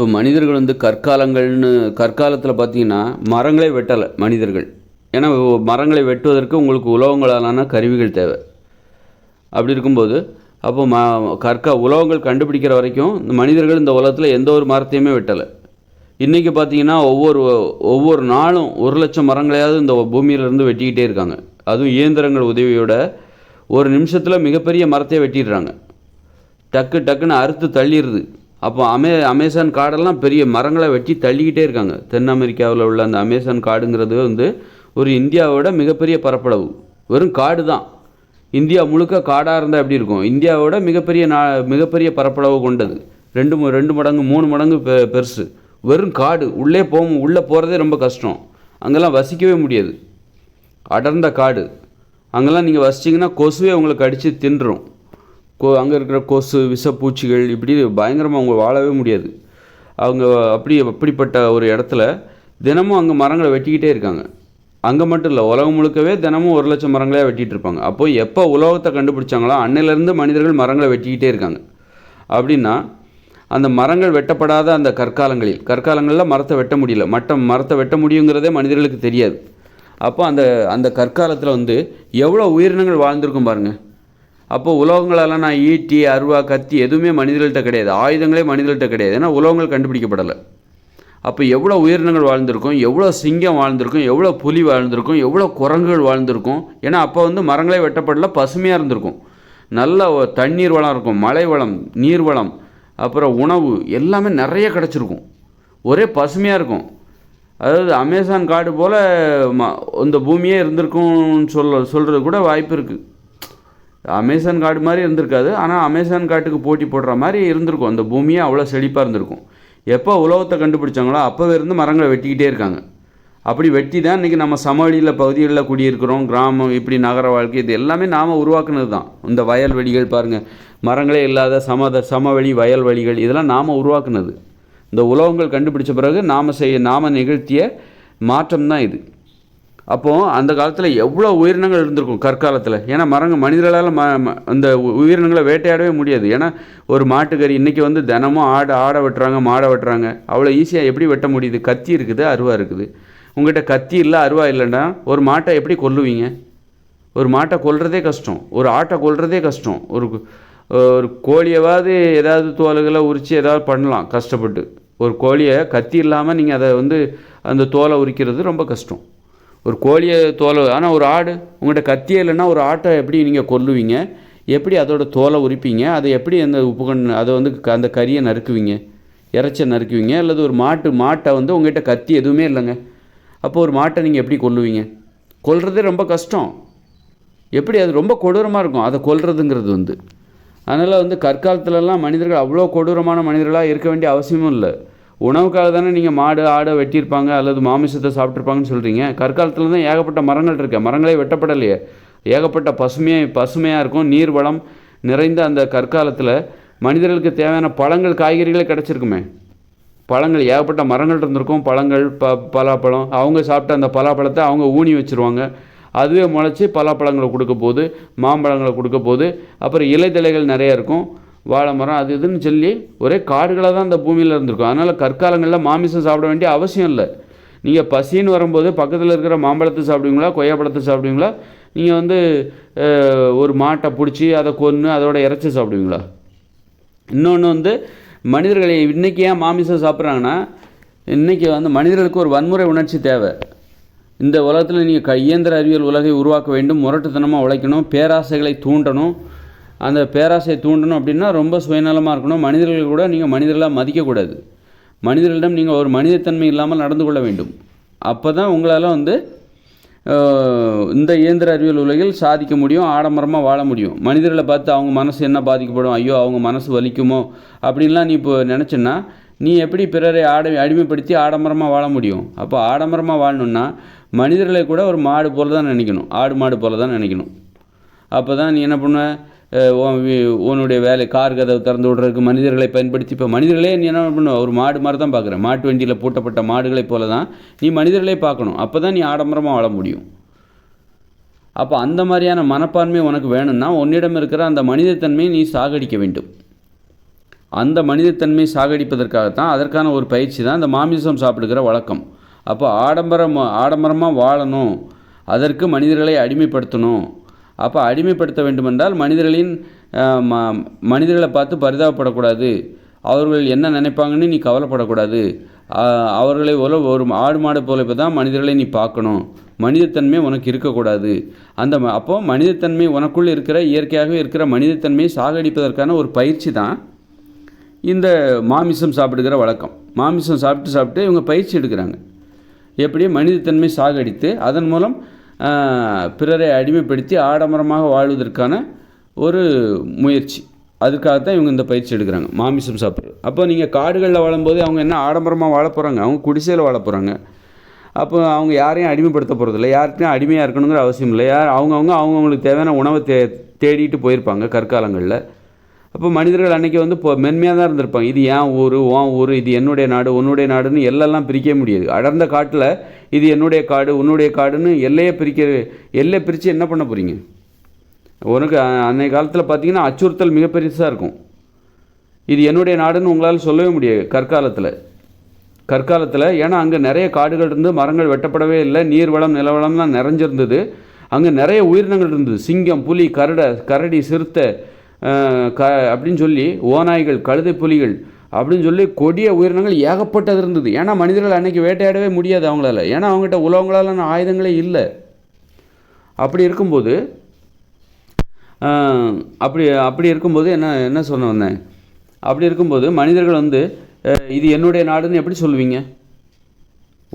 இப்போ மனிதர்கள் வந்து கற்காலங்கள்னு கற்காலத்தில் பார்த்தீங்கன்னா மரங்களே வெட்டலை மனிதர்கள். ஏன்னா மரங்களை வெட்டுவதற்கு உங்களுக்கு உலோகங்களாலான கருவிகள் தேவை. அப்படி இருக்கும்போது அப்போ ம கற்கா உலோகங்கள் கண்டுபிடிக்கிற வரைக்கும் இந்த மனிதர்கள் இந்த உலகத்தில் எந்த ஒரு மரத்தையுமே வெட்டலை. இன்றைக்கி பார்த்தீங்கன்னா ஒவ்வொரு ஒவ்வொரு நாளும் ஒரு லட்சம் மரங்களையாவது இந்த பூமியிலேருந்து வெட்டிக்கிட்டே இருக்காங்க. அதுவும் இயந்திரங்கள் உதவியோட ஒரு நிமிஷத்தில் மிகப்பெரிய மரத்தை வெட்டிடுறாங்க. டக்கு டக்குன்னு அறுத்து தள்ளிடுது. அப்போ அமே அமேசான் காடெல்லாம் பெரிய மரங்களை வெட்டி தள்ளிக்கிட்டே இருக்காங்க. தென் அமெரிக்காவில் உள்ள அந்த அமேசான் காடுங்கிறது வந்து ஒரு இந்தியாவோட மிகப்பெரிய பரப்பளவு. வெறும் காடு தான். இந்தியா முழுக்க காடாக இருந்தால் எப்படி இருக்கும்? இந்தியாவோட மிகப்பெரிய நா மிகப்பெரிய பரப்பளவு கொண்டது. ரெண்டு ரெண்டு மடங்கு மூணு மடங்கு பெ பெருசு. வெறும் காடு. உள்ளே போ உள்ளே போகிறதே ரொம்ப கஷ்டம். அங்கெல்லாம் வசிக்கவே முடியாது. அடர்ந்த காடு. அங்கெல்லாம் நீங்கள் வசிச்சிங்கன்னா கொசுவே உங்களுக்கு அடித்து தின்றும். கொ அங்கே இருக்கிற கொசு விஷப்பூச்சிகள் இப்படி பயங்கரமாக அவங்க வாழவே முடியாது. அவங்க அப்படி அப்படிப்பட்ட ஒரு இடத்துல தினமும் அங்கே மரங்களை வெட்டிக்கிட்டே இருக்காங்க. அங்கே மட்டும் இல்லை உலகம் முழுக்கவே தினமும் ஒரு லட்சம் மரங்களே வெட்டிகிட்டு இருப்பாங்க. அப்போ எப்போ உலோகத்தை கண்டுபிடிச்சாங்களோ அன்னையிலேருந்து மனிதர்கள் மரங்களை வெட்டிக்கிட்டே இருக்காங்க. அப்படின்னா அந்த மரங்கள் வெட்டப்படாத அந்த கற்காலங்களில் கற்காலங்களில் மரத்தை வெட்ட முடியல. மட்ட மரத்தை வெட்ட முடியுங்கிறதே மனிதர்களுக்கு தெரியாது. அப்போ அந்த அந்த கற்காலத்தில் வந்து எவ்வளோ உயிரினங்கள் வாழ்ந்திருக்கும் பாருங்கள் அப்போ உலோகங்களெல்லாம் நான் ஈட்டி அருவா கத்தி எதுவுமே மனிதர்கள்ட்ட கிடையாது. ஆயுதங்களே மனிதர்கள்ட்ட கிடையாது. ஏன்னா உலோகங்கள் கண்டுபிடிக்கப்படலை. அப்போ எவ்வளோ உயிரினங்கள் வாழ்ந்திருக்கும் எவ்வளோ சிங்கம் வாழ்ந்திருக்கும் எவ்வளோ புலி வாழ்ந்திருக்கும் எவ்வளோ குரங்குகள் வாழ்ந்திருக்கும். ஏன்னா அப்போ வந்து மரங்களே வெட்டப்படல பசுமையாக இருந்திருக்கும். நல்ல தண்ணீர் வளம் இருக்கும் மழை வளம் நீர் வளம் அப்புறம் உணவு எல்லாமே நிறைய கிடச்சிருக்கும். ஒரே பசுமையாக இருக்கும். அதாவது அமேசான் காடு போல் ம இந்த பூமியே இருந்திருக்கும்னு சொல்ல சொல்கிறது கூட வாய்ப்பு இருக்குது அமேசான் காடு மாதிரி இருந்திருக்காது. ஆனால் அமேசான் காட்டுக்கு போட்டி போடுற மாதிரி இருந்திருக்கும். அந்த பூமியே அவ்வளோ செழிப்பாக இருந்திருக்கும். எப்போ உலகத்தை கண்டுபிடிச்சாங்களோ அப்போவே இருந்து மரங்களை வெட்டிக்கிட்டே இருக்காங்க. அப்படி வெட்டி தான் இன்றைக்கி நம்ம சமவெளியில் பகுதிகளில் குடியிருக்கிறோம். கிராமம் இப்படி நகர வாழ்க்கை இது எல்லாமே நாம் உருவாக்குனது தான் இந்த வயல்வெளிகள் பாருங்கள் மரங்களே இல்லாத சமத சமவெளி வயல்வெளிகள் இதெல்லாம் நாம் உருவாக்குனது. இந்த உலோகங்கள் கண்டுபிடிச்ச பிறகு நாம் செய்ய நாம் நிகழ்த்திய மாற்றம் தான் இது. அப்போது அந்த காலத்தில் எவ்வளோ உயிரினங்கள் இருந்திருக்கும் கற்காலத்தில்? ஏன்னா மரங்கள் மனிதர்களால் ம ம- அந்த உயிரினங்களை வேட்டையாடவே முடியாது. ஏன்னா ஒரு மாட்டுக்கறி இன்றைக்கி வந்து தினமும் ஆடு ஆடை வெட்டுறாங்க மாடை வெட்டுறாங்க. அவ்வளோ ஈஸியாக எப்படி வெட்ட முடியுது? கத்தி இருக்குது அருவா இருக்குது. உங்கள்கிட்ட கத்தி இல்லை அருவா இல்லைன்னா ஒரு மாட்டை எப்படி கொல்லுவீங்க? ஒரு மாட்டை கொல்றதே கஷ்டம். ஒரு ஆட்டை கொல்றதே கஷ்டம். ஒரு ஒரு கோழியவாவது ஏதாவது தோலுகளை உரித்து ஏதாவது பண்ணலாம் கஷ்டப்பட்டு. ஒரு கோழியை கத்தி இல்லாமல் நீங்கள் அதை வந்து அந்த தோலை உரிக்கிறது ரொம்ப கஷ்டம். ஒரு கோழியை தோலை ஆனால் ஒரு ஆடு உங்கள்கிட்ட கத்தியே இல்லைன்னா ஒரு ஆட்டை எப்படி நீங்கள் கொல்லுவீங்க? எப்படி அதோட தோலை உரிப்பீங்க? அதை எப்படி அந்த உப்புகண் அதை வந்து க- அந்த கறியை நறுக்குவீங்க? இறைச்ச நறுக்குவீங்க? அல்லது ஒரு மாட்டு மாட்டை வந்து உங்கள்கிட்ட கத்தி எதுவுமே இல்லைங்க. அப்போ ஒரு மாட்டை நீங்கள் எப்படி கொல்லுவீங்க? கொல்றதே ரொம்ப கஷ்டம். எப்படி அது ரொம்ப கொடூரமாக இருக்கும் அதை கொல்றதுங்கிறது வந்து. அதனால் வந்து கற்காலத்துலலாம் மனிதர்கள் அவ்வளோ கொடூரமான மனிதர்களாக இருக்க வேண்டிய அவசியமும் இல்லை. உணவுக்காக தானே நீங்கள் மாடு ஆடை வெட்டியிருப்பாங்க அல்லது மாமிசத்தை சாப்பிட்ருப்பாங்கன்னு சொல்கிறீங்க கற்காலத்தில் தான் ஏகப்பட்ட மரங்கள் இருக்கு. மரங்களே வெட்டப்படலையே. ஏகப்பட்ட பசுமையாக பசுமையாக இருக்கும். நீர் வளம் நிறைந்த அந்த கற்காலத்தில் மனிதர்களுக்கு தேவையான பழங்கள் காய்கறிகளே கிடச்சிருக்குமே. பழங்கள் ஏகப்பட்ட மரங்கள் இருந்திருக்கும். பழங்கள் ப பலாப்பழம். அவங்க சாப்பிட்ட அந்த பலாப்பழத்தை அவங்க ஊனி வச்சுருவாங்க. அதுவே முளைச்சி பலாப்பழங்களை கொடுக்க போது மாம்பழங்களை கொடுக்க போது அப்புறம் இலைதலைகள் நிறைய இருக்கும். வாழை மரம் அது இதுன்னு சொல்லி ஒரே காடுகளாக தான் அந்த பூமியில் இருந்திருக்கும். அதனால் கற்காலங்களில் மாமிசம் சாப்பிட வேண்டிய அவசியம் இல்லை. நீங்கள் பசின்னு வரும்போது பக்கத்தில் இருக்கிற மாம்பழத்தை சாப்பிடுவீங்களா கொய்யாப்பழத்தை சாப்பிடுவீங்களா? நீங்கள் வந்து ஒரு மாட்டை பிடிச்சி அதை கொன்று அதோட இறைச்சி சாப்பிடுவீங்களா? இன்னொன்று வந்து மனிதர்களை இன்றைக்கி ஏன் மாமிசம் சாப்பிட்றாங்கன்னா இன்றைக்கி வந்து மனிதர்களுக்கு ஒரு வன்முறை உணர்ச்சி தேவை. இந்த உலகத்தில் நீங்கள் க இயந்திர அறிவியல் உலகை உருவாக்க வேண்டும் முரட்டுத்தனமாக உழைக்கணும் பேராசைகளை தூண்டணும் அந்த பேராசையை தூண்டணும் அப்படின்னா ரொம்ப சுயநலமாக இருக்கணும். மனிதர்கள் கூட நீங்கள் மனிதர்களாக மதிக்கக்கூடாது. மனிதர்களிடம் நீங்கள் ஒரு மனிதத்தன்மை இல்லாமல் நடந்து கொள்ள வேண்டும். அப்போ தான் உங்களால் வந்து இந்த இயந்திர அறிவியல் உலகில் சாதிக்க முடியும் ஆடம்பரமாக வாழ முடியும். மனிதர்களை பார்த்து அவங்க மனசு என்ன பாதிக்கப்படும்? ஐயோ அவங்க மனசு வலிக்குமோ? அப்படின்லாம் நீ இப்போ நினச்சேன்னா நீ எப்படி பிறரை ஆட அடிமைப்படுத்தி ஆடம்பரமாக வாழ முடியும்? அப்போ ஆடம்பரமாக வாழணுன்னா மனிதர்களை கூட ஒரு மாடு போல் தான் நினைக்கணும். ஆடு மாடு போல் தான் நினைக்கணும். அப்போ தான் நீ என்ன பண்ணுவ? உன்னுடைய வேலை கார் கதவை திறந்து விடுறதுக்கு மனிதர்களை பயன்படுத்தி இப்போ மனிதர்களே நீ என்ன பண்ணுவ ஒரு மாடு மாதிரி தான் பார்க்குறேன். மாட்டு வண்டியில் பூட்டப்பட்ட மாடுகளைப் போல தான் நீ மனிதர்களே பார்க்கணும். அப்போ தான் நீ ஆடம்பரமாக வாழ முடியும். அப்போ அந்த மாதிரியான மனப்பான்மை உனக்கு வேணும்னா உன்னிடம் இருக்கிற அந்த மனிதத்தன்மையை நீ சாகடிக்க வேண்டும். அந்த மனிதத்தன்மை சாகடிப்பதற்காகத்தான் அதற்கான ஒரு பயிற்சி தான் இந்த மாமிசம் சாப்பிடுகிற வழக்கம். அப்போ ஆடம்பரம் ஆடம்பரமாக வாழணும். அதற்கு மனிதர்களை அடிமைப்படுத்தணும். அப்போ அடிமைப்படுத்த வேண்டுமென்றால் மனிதர்களின் ம- மனிதர்களை பார்த்து பரிதாபப்படக்கூடாது. அவர்கள் என்ன நினைப்பாங்கன்னு நீ கவலைப்படக்கூடாது. அவர்களை போல ஒரு ஆடு மாடு போல இப்போ தான் மனிதர்களை நீ பார்க்கணும். மனிதத்தன்மை உனக்கு இருக்கக்கூடாது. அந்த ம- அப்போ மனிதத்தன்மை உனக்குள்ளே இருக்கிற இயற்கையாகவே இருக்கிற மனிதத்தன்மையை சாகடிப்பதற்கான ஒரு பயிற்சி தான் இந்த மாமிசம் சாப்பிடுகிற வழக்கம். மாமிசம் சாப்பிட்டு சாப்பிட்டு இவங்க பயிற்சி எடுக்கிறாங்க. எப்படி மனிதத்தன்மை சாகடித்து அதன் மூலம் பிறரை அடிமைப்படுத்தி ஆடம்பரமாக வாழ்வதற்கான ஒரு முயற்சி. அதுக்காகத்தான் இவங்க இந்த பயிற்சி எடுக்கிறாங்க. மாமிசம் சாப்பிட்றது. அப்போ நீங்கள் காடுகளில் வாழும்போது அவங்க என்ன ஆடம்பரமாக வாழ போகிறாங்க அவங்க குடிசையில் வாழ போகிறாங்க அப்போ அவங்க யாரையும் அடிமைப்படுத்த போகிறதில்ல யார்கிட்டையும் அடிமையாக இருக்கணுங்கிற அவசியம் இல்லை. யார் அவங்கவுங்க அவங்கவுங்களுக்கு தேவையான உணவை தே தேடிட்டு போயிருப்பாங்க கற்காலங்களில். அப்போ மனிதர்கள் அன்னைக்கு வந்து இப்போ மென்மையாக தான் இருந்திருப்பாங்க. இது ஏன் ஊர்? உன் ஊர்? இது என்னுடைய நாடு? உன்னுடைய நாடுன்னு எல்லாம் பிரிக்கவே முடியாது. அடர்ந்த காட்டில் இது என்னுடைய காடு உன்னுடைய காடுன்னு எல்லையை பிரிக்க எல்லை பிரித்து என்ன பண்ண போகிறீங்க உனக்கு அ- காலத்தில் பார்த்தீங்கன்னா அச்சுறுத்தல் மிக பெருசாக இருக்கும். இது என்னுடைய நாடுன்னு உங்களால் சொல்லவே முடியாது கற்காலத்தில். கற்காலத்தில் ஏன்னா அங்கே நிறைய காடுகள் இருந்து மரங்கள் வெட்டப்படவே இல்லை நீர்வளம் நிலவளம்லாம் நிறைஞ்சிருந்தது. அங்கே நிறைய உயிரினங்கள் இருந்தது. சிங்கம் புலி கரடை கரடி சிறுத்தை க அப்படின்னு சொல்லி ஓநாய்கள் கழுதை புலிகள் அப்படின்னு சொல்லி கொடிய உயிரினங்கள் ஏகப்பட்டது இருந்தது. ஏன்னா மனிதர்கள் அன்னைக்கு வேட்டையாடவே முடியாது அவங்களால. ஏன்னா அவங்ககிட்ட உலகங்களாலான ஆயுதங்களே இல்லை. அப்படி இருக்கும்போது அப்படி அப்படி இருக்கும்போது என்ன என்ன சொன்ன வந்தேன் அப்படி இருக்கும்போது மனிதர்கள் வந்து இது என்னுடைய நாடுன்னு எப்படி சொல்லுவீங்க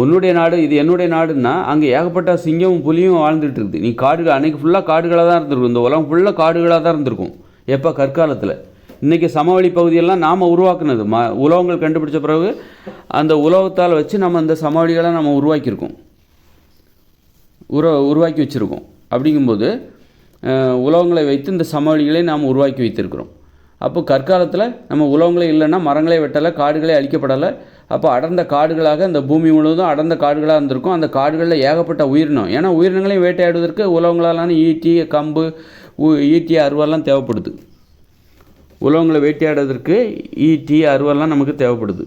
உன்னுடைய நாடு இது என்னுடைய நாடுன்னா அங்கே ஏகப்பட்ட சிங்கமும் புலியும் வாழ்ந்துட்டு இருக்குது. நீ காடுகள் அன்னைக்கு ஃபுல்லாக காடுகளாக தான் இருந்திருக்கும். இந்த உலகம் ஃபுல்லாக காடுகளாக தான் இருந்திருக்கும். எப்போ? கற்காலத்தில். இன்றைக்கி சமவெளி பகுதியெல்லாம் நாம் உருவாக்குனது. ம உலோகங்கள் கண்டுபிடிச்ச பிறகு அந்த உலோகத்தால் வச்சு நம்ம அந்த சமவெளிகளை நம்ம உருவாக்கியிருக்கோம். உரு உருவாக்கி வச்சுருக்கோம். அப்படிங்கும்போது உலோகங்களை வைத்து இந்த சமவெளிகளை நாம் உருவாக்கி வைத்திருக்கிறோம். அப்போ கற்காலத்தில் நம்ம உலோகங்களே இல்லைன்னா மரங்களே வெட்டலை காடுகளே அழிக்கப்படலை. அப்போ அடர்ந்த காடுகளாக இந்த பூமி முழுவதும் அடர்ந்த காடுகளாக இருந்திருக்கும். அந்த காடுகளில் ஏகப்பட்ட உயிரினம். ஏன்னா உயிரினங்களையும் வேட்டையாடுவதற்கு உலகங்களாலான ஈட்டி கம்பு ஈட்டி அருவாலாம் தேவைப்படுது. உலகங்களை வேட்டையாடுவதற்கு ஈட்டி அருவாலாம் நமக்கு தேவைப்படுது.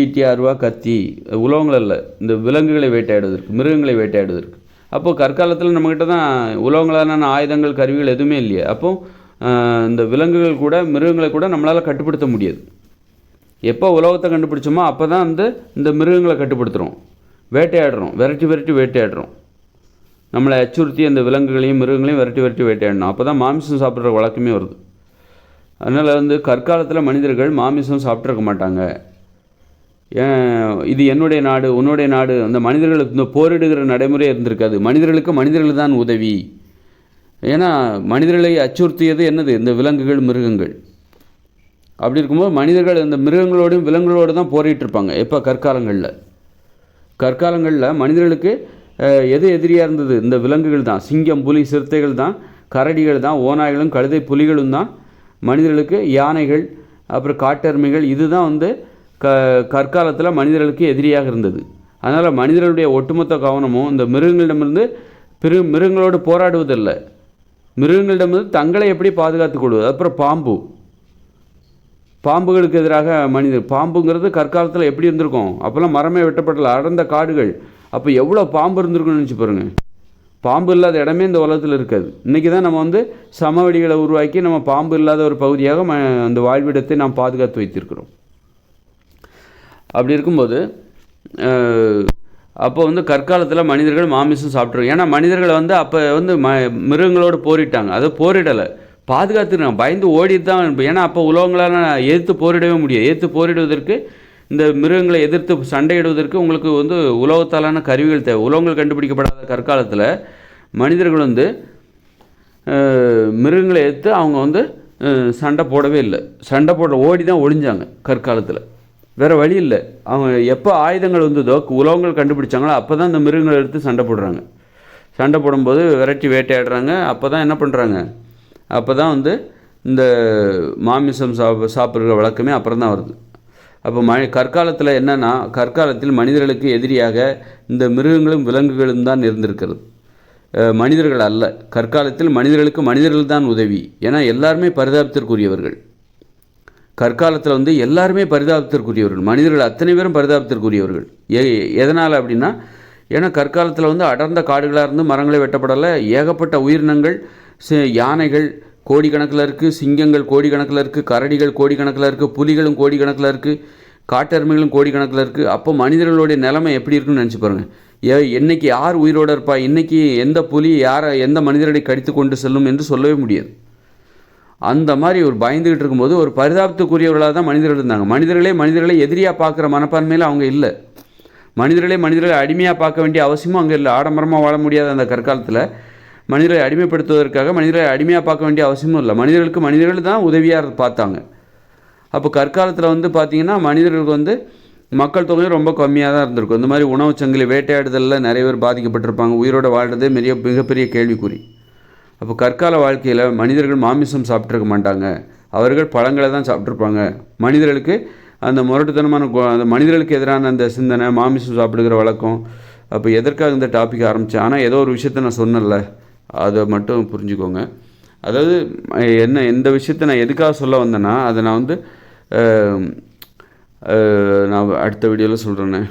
ஈட்டி அருவா கத்தி உலகங்கள் அல்ல இந்த விலங்குகளை வேட்டையாடுவதற்கு மிருகங்களை வேட்டையாடுவதற்கு. அப்போது கற்காலத்தில் நம்மக்கிட்ட தான் உலகங்களான ஆயுதங்கள் கருவிகள் எதுவுமே இல்லையே. அப்போ இந்த விலங்குகள் கூட மிருகங்களை கூட நம்மளால் கட்டுப்படுத்த முடியாது. எப்போ உலகத்தை கண்டுபிடிச்சோமோ அப்போ தான் வந்து இந்த மிருகங்களை கட்டுப்படுத்துகிறோம் வேட்டையாடுறோம் விரட்டி விரட்டி வேட்டையாடுறோம். நம்மளை அச்சுறுத்தி அந்த விலங்குகளையும் மிருகங்களையும் விரட்டி விரட்டி வேட்டையாடணும் அப்போ தான் மாமிசம் சாப்பிட்ற வழக்கமே வருது. அதனால் வந்து கற்காலத்தில் மனிதர்கள் மாமிசம் சாப்பிட்ருக்க மாட்டாங்க. ஏன் இது என்னுடைய நாடு உன்னுடைய நாடு அந்த மனிதர்களுக்கு இந்த போரிடுகிற நடைமுறை இருந்திருக்காது. மனிதர்களுக்கு மனிதர்கள் தான் உதவி. ஏன்னா மனிதர்களை அச்சுறுத்தியது என்னது? இந்த விலங்குகள் மிருகங்கள். அப்படி இருக்கும்போது மனிதர்கள் இந்த மிருகங்களோடும் விலங்குகளோடு தான் போரிட்டு இருப்பாங்க எப்போ? கற்காலங்களில். கற்காலங்களில் மனிதர்களுக்கு எது எதிரியாக இருந்தது? இந்த விலங்குகள் தான். சிங்கம் புலி சிறுத்தைகள் தான். கரடிகள் தான். ஓநாய்களும் கழுதை புலிகளும் தான். மனிதர்களுக்கு யானைகள் அப்புறம் காட்டெருமைகள் இதுதான் வந்து க கற்காலத்தில் மனிதர்களுக்கு எதிரியாக இருந்தது. அதனால் மனிதர்களுடைய ஒட்டுமொத்த கவனமும் இந்த மிருகங்களிடமிருந்து பிரு மிருகங்களோடு போராடுவதில்லை. மிருகங்களிடமிருந்து தங்களை எப்படி பாதுகாத்துக் கொள்வது? அப்புறம் பாம்பு. பாம்புகளுக்கு எதிராக மனிதர் பாம்புங்கிறது கற்காலத்தில் எப்படி இருந்திருக்கும்? அப்போல்லாம் மரமே வெட்டப்படல அடர்ந்த காடுகள். அப்போ எவ்வளோ பாம்பு இருந்திருக்கும்னு நினச்சி பாருங்கள் பாம்பு இல்லாத இடமே இந்த உலகத்தில் இருக்காது. இன்றைக்கி தான் நம்ம வந்து சமவெளிகளை உருவாக்கி நம்ம பாம்பு இல்லாத ஒரு பகுதியாக ம அந்த வாழ்விடத்தை நாம் பாதுகாத்து வைத்திருக்கிறோம். அப்படி இருக்கும்போது அப்போ வந்து கற்காலத்தில் மனிதர்கள் மாமிசம் சாப்பிட்ருவோம் ஏன்னா மனிதர்களை வந்து அப்போ வந்து ம மிருகங்களோடு போரிட்டாங்க. அதை போரிடலை. பாதுகாத்துருக்காங்க பயந்து ஓடிட்டு தான் ஏன்னா அப்போ உலகங்களால் எதிர்த்து போரிடவே முடியாது. எதிர்த்து போரிடுவதற்கு இந்த மிருகங்களை எதிர்த்து சண்டையிடுவதற்கு உங்களுக்கு வந்து உலகத்தாலான கருவிகள் தேவை. உலகங்கள் கண்டுபிடிக்கப்படாத கற்காலத்தில் மனிதர்கள் வந்து மிருகங்களை எடுத்து அவங்க வந்து சண்டை போடவே இல்லை. சண்டை போட ஓடி தான் ஒளிஞ்சாங்க கற்காலத்தில். வேறு வழி இல்லை. அவங்க எப்போ ஆயுதங்கள் வந்ததோ உலகங்கள் கண்டுபிடிச்சாங்களோ அப்போ தான் இந்த மிருகங்களை எடுத்து சண்டை போடுறாங்க. சண்டை போடும்போது விரட்டி வேட்டையாடுறாங்க. அப்போ தான் என்ன பண்ணுறாங்க அப்போ தான் வந்து இந்த மாமிசம் சாப்ப சாப்பிட்ற வழக்கமே அப்புறம் தான் வருது. அப்போ ம கற்காலத்தில் என்னென்னா கற்காலத்தில் மனிதர்களுக்கு எதிரியாக இந்த மிருகங்களும் விலங்குகளும் தான் இருந்திருக்கிறது. மனிதர்கள் அல்ல. கற்காலத்தில் மனிதர்களுக்கு மனிதர்கள் தான் உதவி. ஏன்னா எல்லாருமே பரிதாபத்திற்குரியவர்கள். கற்காலத்தில் வந்து எல்லாருமே பரிதாபத்திற்குரியவர்கள். மனிதர்கள் அத்தனை பேரும் பரிதாபத்திற்குரியவர்கள். ஏ எதனால் அப்படின்னா ஏன்னா கற்காலத்தில் வந்து அடர்ந்த காடுகளாக இருந்து மரங்களை வெட்டப்படலை. ஏகப்பட்ட உயிரினங்கள் யானைகள் கோடிக்கணக்கில் இருக்குது சிங்கங்கள் கோடிக்கணக்கில் இருக்குது கரடிகள் கோடிக்கணக்கில் இருக்குது புலிகளும் கோடிக்கணக்கில் இருக்குது காட்டெருமைகளும் கோடிக்கணக்கில் இருக்குது அப்போ மனிதர்களுடைய நிலைமை எப்படி இருக்குன்னு நினச்சி பாருங்கள் ஏ என்றைக்கு யார் உயிரோடு இருப்பா இன்றைக்கி எந்த புலி யாரை எந்த மனிதரை கடித்து கொண்டு செல்லும் என்று சொல்லவே முடியாது. அந்த மாதிரி ஒரு பயந்துகிட்டு இருக்கும்போது ஒரு பரிதாபத்துக்குரியவர்களாக தான் மனிதர்கள் இருந்தாங்க. மனிதர்களே மனிதர்களை எதிரியாக பார்க்குற மனப்பான்மையில் அவங்க இல்லை. மனிதர்களே மனிதர்களை அடிமையாக பார்க்க வேண்டிய அவசியமும் அங்கே இல்லை. ஆடம்பரமாக வாழ முடியாத அந்த கற்காலத்தில் மனிதரை அடிமைப்படுத்துவதற்காக மனிதரை அடிமையாக பார்க்க வேண்டிய அவசியமும் இல்லை. மனிதர்களுக்கு மனிதர்கள் தான் உதவியாக பார்த்தாங்க. அப்போ கற்காலத்தில் வந்து பார்த்திங்கன்னா மனிதர்களுக்கு வந்து மக்கள் தொகையும் ரொம்ப கம்மியாக தான் இருந்திருக்கும். இந்த மாதிரி உணவு சங்கிலி வேட்டையாடுதலில் நிறைய பேர் பாதிக்கப்பட்டிருப்பாங்க. உயிரோட வாழ்கிறதே மிக மிகப்பெரிய கேள்விக்குறி. அப்போ கற்கால வாழ்க்கையில் மனிதர்கள் மாமிசம் சாப்பிட்ருக்க மாட்டாங்க. அவர்கள் பழங்களை தான் சாப்பிட்ருப்பாங்க மனிதர்களுக்கு அந்த முரட்டுத்தனமான அந்த மனிதர்களுக்கு எதிரான அந்த சிந்தனை மாமிசம் சாப்பிடுகிற வழக்கம் அப்போ எதற்காக இந்த டாபிக் ஆரம்பித்தேன் ஆனால் ஏதோ ஒரு விஷயத்த நான் சொன்னேன்ல. அதை மட்டும் புரிஞ்சுக்கோங்க. அதாவது என்ன எந்த விஷயத்தை நான் எதுக்காக சொல்ல வந்தேன்னா அதை நான் வந்து நான் அடுத்த வீடியோவில் சொல்கிறேன்னே